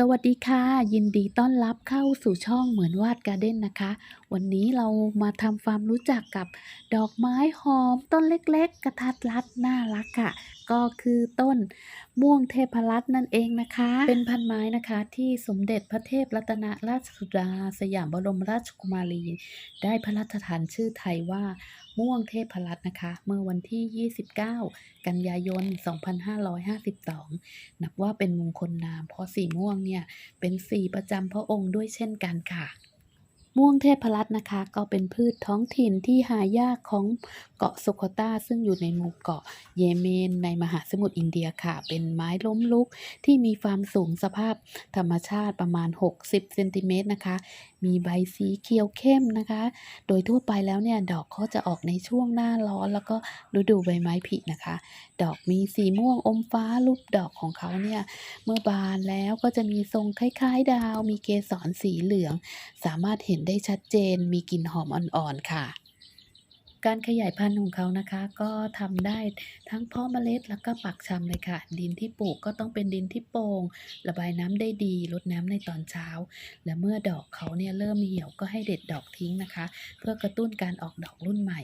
สวัสดีค่ะ ยินดีต้อนรับเข้าสู่ช่องเหมือนวาดการ์เด้นนะคะ วันนี้เรามาทำความรู้จักกับดอกไม้หอมต้นเล็ก ๆ กระทัดรัดน่ารักค่ะ ก็คือต้นม่วงเทพรัตน์นั่นเองนะคะ เป็นพันไม้นะคะที่สมเด็จพระเทพรัตนราชสุดา สยามบรมราชกุมารี ได้พระราชทานชื่อไทยว่าม่วงเทพรัตน์นะคะ เมื่อวันที่ 29 กันยายน 2552 นับว่าเป็นมงคลนามเพราะสีม่วงเนี่ยเป็นสีประจำพระองค์ด้วยเช่นกันค่ะ ม่วงเทพรัตน์นะคะ ก็เป็นพืชท้องถิ่นที่หายากของเกาะโซโคตาซึ่งอยู่ในหมู่เกาะเยเมน ในมหาสมุทรอินเดียค่ะ เป็นไม้ล้มลุกที่มีความสูงสภาพธรรมชาติประมาณ 60เซนติเมตรนะคะมีใบสีเขียวเข้มนะคะ โดยทั่วไปแล้วเนี่ยดอกเขาจะออกในช่วงหน้าร้อนแล้วก็ฤดูใบไม้ผลินะคะ ดอกมีสีม่วงอมฟ้ารูปดอกของเขาเนี่ยเมื่อบานแล้วก็จะมีทรงคล้ายๆ ดาว มีเกสรสีเหลือง สามารถเห็นได้ชัดเจน มีกลิ่นหอมอ่อนๆค่ะ การขยายพันธุ์ของเขานะคะ ก็ทำได้ทั้งเพาะเมล็ดแล้วก็ปักชำเลยค่ะ ดินที่ปลูกก็ต้องเป็นดินที่โปร่งระบายน้ำได้ดีรดน้ำในตอนเช้า และเมื่อดอกเขาเนี่ยเริ่มเหี่ยวก็ให้เด็ดดอกทิ้งนะคะ เพื่อกระตุ้นการออกดอกรุ่นใหม่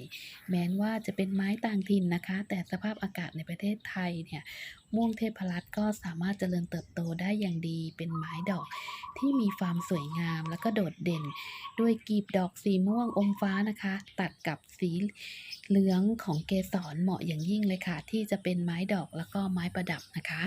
แม้นว่าจะเป็นไม้ต่างถิ่นนะคะ แต่สภาพอากาศในประเทศไทยเนี่ยม่วงเทพรัตน์ก็สามารถเจริญเติบโตได้อย่างดีเป็นไม้ดอกที่มีความสวยงามแล้วก็โดดเด่น ด้วยกีบดอกสีม่วงอมฟ้านะคะ ตัดกับสีเหลืองของเกสรเหมาะอย่างยิ่งเลยค่ะ ที่จะเป็นไม้ดอกแล้วก็ไม้ประดับนะคะ